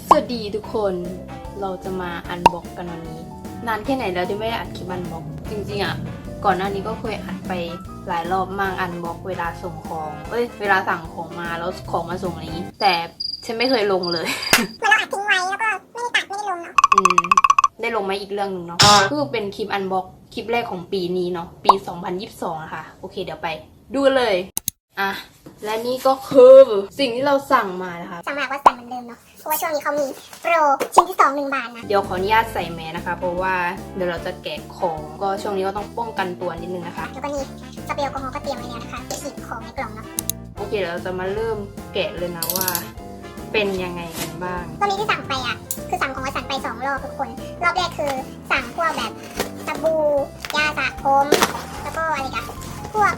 สวัสดีทุกคนเราจะมาอันบ็อกกันวันนี้ นานแค่ไหนแล้วที่ไม่ได้อัดคลิปอันบ็อกจริงๆอะก่อนหน้านี้ก็เคยอัดไปหลายรอบมากอันบ็อกเวลาส่งของเอ้ยเวลาสั่งของมาแล้วของมาส่งอะไรอย่างนี้ แต่ฉันไม่เคยลงเลยเหมือนเราอัดทิ้งไว้แล้วก็ไม่ได้ตัดไม่ได้ลงเนาะอืมได้ลงไหมอีกเรื่องหนึ่งเนาะก็คือเป็นคลิปอันบ็อกคลิปแรกของปีนี้เนาะปี 2022นะคะโอเคเดี๋ยวไป ดูกันเลย อะ และนี่ก็คือสิ่งที่เราสั่งมานะคะ สั่งมาก็สั่งเหมือนเดิมเนาะ เพราะว่าช่วงนี้เขามีโปรชิ้นที่สองหนึ่งบาทนะ เดี๋ยวขออนุญาตใส่แมสนะคะ เพราะว่าเดี๋ยวเราจะแกะของ ก็ช่วงนี้ก็ต้องป้องกันตัวนิดนึงนะคะ แล้วก็นี่สเปรย์แอลกอฮอล์ก็เตรียมไว้แล้วนะคะจะฉีดของในกล่องเนาะ โอเคเดี๋ยวเราจะมาเริ่มแกะเลยนะว่า เป็นยังไงกันบ้างตอนนี้ที่สั่งไปอะ คือสั่งของวัสันไปสองรอบทุกคน รอบแรกคือสั่งพวกแบบสบู่ยาสระผม แล้วก็อะไรกันพวก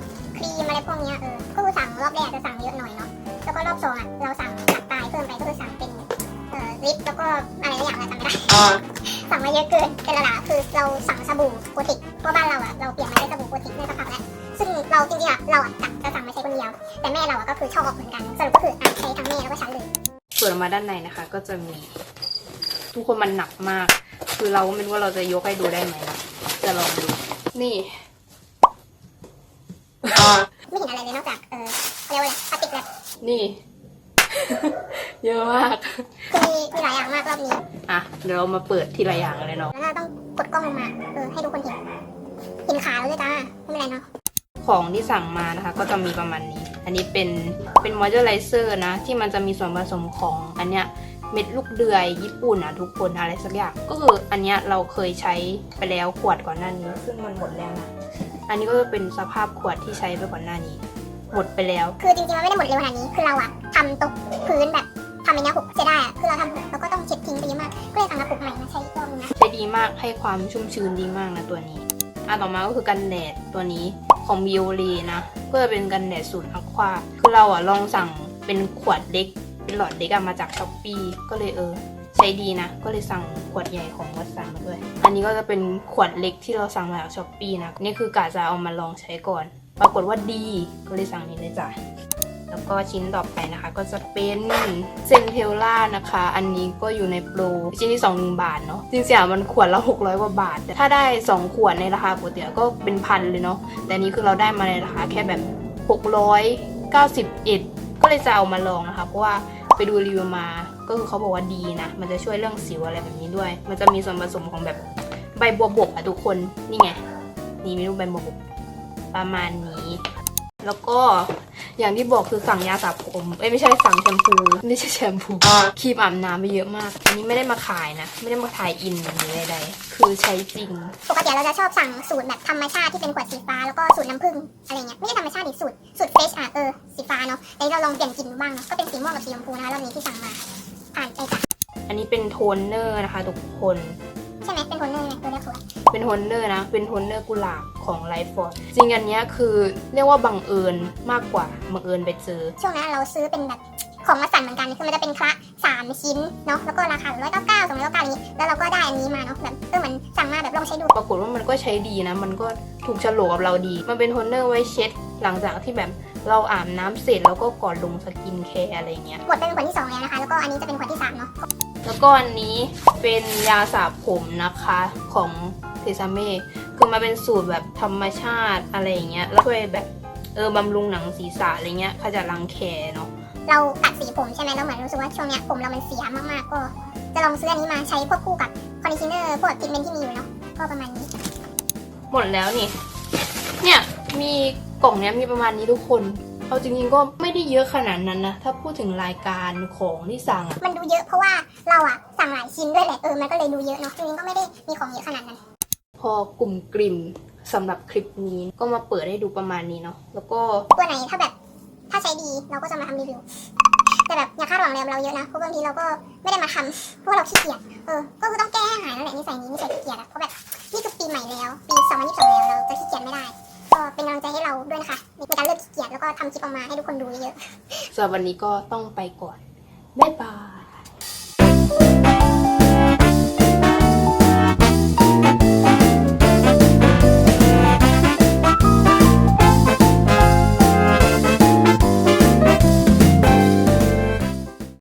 ครีมอะไรพวกเนี้ยเออก็คือสั่งรอบแรกจะสั่งเยอะหน่อยเนาะแล้วก็รอบสองอะเราสั่งจัดตายเพิ่มไปก็คือสั่งเป็นเอ่อลิปแล้วก็อะไรหลายอย่างอะจำไม่ได้สั่งมาเยอะเกินเป็นระดับคือเราสั่งสบู่โกติกเพราะบ้านเราอะเราเปลี่ยนมาใช้สบู่โกติกได้สักพักแล้วซึ่งเราจริงๆอะเราอะจะจะสั่งมาใช้คนเดียวแต่แม่เราอะก็คือชอบเหมือนกันสรุปก็คืออะใช้ทั้งแม่แล้วก็ฉันเลยเปิดออกมาด้านในนะคะ ก็จะมี ทุกคนมันหนักมาก คือเราก็ไม่รู้ว่าเราจะยกให้ดูได้ไหมนะจะลองดูนี่ ไม่เห็นอะไรเลยนอกจากเออเขาเรียกว่าอะไรพลาสติกแบบนี่ เยอะมาก คือมีมีหลายอย่างมากรอบนี้ อะ เดี๋ยวเรามาเปิดทีละอย่างเลยเนาะ แล้วเราต้องกดกล้องลงมาเออให้ทุกคนเห็นเห็นขาแล้วด้วยจ้าไม่เป็นไรเนาะของที่สั่งมานะคะ ก็จะมีประมาณนี้ อันนี้เป็นเป็นมอยเจอร์ไรเซอร์นะ ที่มันจะมีส่วนผสมของอันเนี้ยเม็ดลูกเดือยญี่ปุ่นอะทุกคนอะไรสักอย่าง ก็คืออันเนี้ยเราเคยใช้ไปแล้วขวดก่อนหน้านี้ ซึ่งมันหมดแล้วนะ อันนี้ก็จะเป็นสภาพขวดที่ใช้ไปก่อนหน้านี้ หมดไปแล้ว คือจริงๆมันไม่ได้หมดเร็วขนาดนี้ คือเราอะทำตกพื้นแบบทำในเนี้ยหกเสียดายอะคือเราทำหกแล้วก็ต้องเช็ดทิ้งไปเยอะมาก ก็เลยสั่งมาปลูกใหม่มาใช้อีกรอบนึงนะ ใช้ดีมากให้ความชุ่มชื้นดีมากนะตัวนี้อะต่อมาก็คือกันแดดตัวนี้ของบิโอลีนะ เพื่อเป็นกันแดดสูตรอะควา คือเราอะลองสั่งเป็นขวดเล็ก เป็นหลอดเล็กอะมาจากช้อปปีก็เลยเออ ใช้ดีนะ ก็เลยสั่งขวดใหญ่ของวัดสันมาด้วย อันนี้ก็จะเป็นขวดเล็กที่เราสั่งมาจากช้อปปีนะ นี่คือกะจะเอามาลองใช้ก่อน ปรากฏว่าดีก็เลยสั่งนี้เลยจ้ะแล้วก็ชิ้นต่อไปนะคะ ก็จะเป็นเซนเทลล่านะคะ อันนี้ก็อยู่ในโปรชิ้นที่2 1บาทเนาะจริงๆอะมันขวดละ 600 กว่าบาท แต่ถ้าได้ 2 ขวดในราคาปกติก็เป็นพันเลยเนาะแต่นนี้คือเราได้มาในราคาแค่แบบ 691ก็เลยจะเอามาลองนะคะ เพราะว่าไปดูรีวิวมา ก็คือเขาบอกว่าดีนะ มันจะช่วยเรื่องสิวอะไรแบบนี้ด้วย มันจะมีส่วนผสมของแบบใบบัวบกอะทุกคน นี่ไง นี่ไม่รู้ใบบัวบก ประมาณนี้ แล้วก็อย่างที่บอกคือสั่งยาสระผมเอ้ยไม่ใช่สั่งแชมพู ไม่ใช่แชมพูครีมอาบน้ำไปเยอะมาก อันนี้ไม่ได้มาขายนะ ไม่ได้มาถ่ายอินหรือใดๆคือใช้จริง ปกติเราจะชอบสั่งสูตรแบบธรรมชาติที่เป็นขวดสีฟ้าแล้วก็สูตรน้ำผึ้งอะไรเงี้ย ไม่ใช่ธรรมชาติดิสูตรสูตรเฟชอะเออสีฟ้าเนาะแต่เราลองเปลี่ยนกลิ่นบ้างเนาะ ก็เป็นสีม่วงกับสีชมพูนะรอบนี้ที่สั่งมา อันนี้เป็นโทนเนอร์นะคะ ทุกคน ใช่ไหมเป็นโทนเนอร์ไงตัวเลือกสวยเป็นโทนเนอร์นะ เป็นโทนเนอร์กุหลาบของไลฟ์ฟอร์ดจริงอันเนี้ยคือเรียกว่าบังเอิญมากกว่าบังเอิญไปเจอ ช่วงนั้นเราซื้อเป็นแบบของมาสั่นเหมือนกันคือมันจะเป็นคละสามชิ้นเนาะแล้วก็ราคาร้อยเก้าเก้าสองร้อยเก้าเก้านี้ แล้วเราก็ได้อันนี้มาเนาะแบบเออเหมือนสั่งมาแบบลองใช้ดู ปรากฏว่ามันก็ใช้ดีนะ มันก็ถูกโฉลกกับเราดี มันเป็นโทนเนอร์ไว้เช็ดหลังจากที่แบบ เราอาบน้ำเสร็จแล้วก็ก่อนลงสกินแคร์อะไรเงี้ยหมดเป็นขวดที่สองแล้วนะคะ แล้วก็อันนี้จะเป็นขวดที่สามเนาะแล้วก็อันนี้เป็นยาสระผมนะคะของเทซาเม่คือมาเป็นสูตรแบบธรรมชาติอะไรอย่างเงี้ยแล้วช่วยแบบเออบำรุงหนังศีรษะอะไรเงี้ยขจัดรังแคเนาะเราตัดสีผมใช่ไหมเราเหมือนรู้สึกว่าช่วงเนี้ยผมเรามันเสียมากๆก็จะลองซื้ออันนี้มาใช้ควบคู่กับคอนดิชเนอร์พวกทรีทเมนต์ที่มีอยู่เนาะก็ประมาณนี้ หมดแล้วนี่ เนี่ยมี กล่องเนี้ยมีประมาณนี้ทุกคนเอาจริงๆก็ไม่ได้เยอะขนาดนั้นนะ ถ้าพูดถึงรายการของที่สั่งอะมันดูเยอะเพราะว่าเราอะสั่งหลายชิ้นด้วยแหละเออมันก็เลยดูเยอะเนาะจริงๆก็ไม่ได้มีของเยอะขนาดนั้น พอกลุ่มกลิ่มสำหรับคลิปนี้ก็มาเปิดให้ดูประมาณนี้เนาะแล้วก็ตัวไหนถ้าแบบถ้าใช้ดีเราก็จะมาทำรีวิวแต่แบบอย่าคาดหวังอะไรกับเราเยอะนะเพราะบางทีเราก็ไม่ได้มาทำเพราะว่าเราขี้เกียจเออก็คือต้องแก้ให้หายนั่นแหละนิสัยนี้นิสัยขี้เกียจอะเพราะแบบนี่คือปีใหม่แล้ว ปี 2022 แล้วเราจะขี้เกียจไม่ได้ ก็เป็นกำลังใจให้เราด้วยนะคะในการเลิกขี้เกียจแล้วก็ทำคลิปออกมาให้ทุกคนดูเยอะๆสำหรับวันนี้ก็ต้องไปก่อน บ๊ายบาย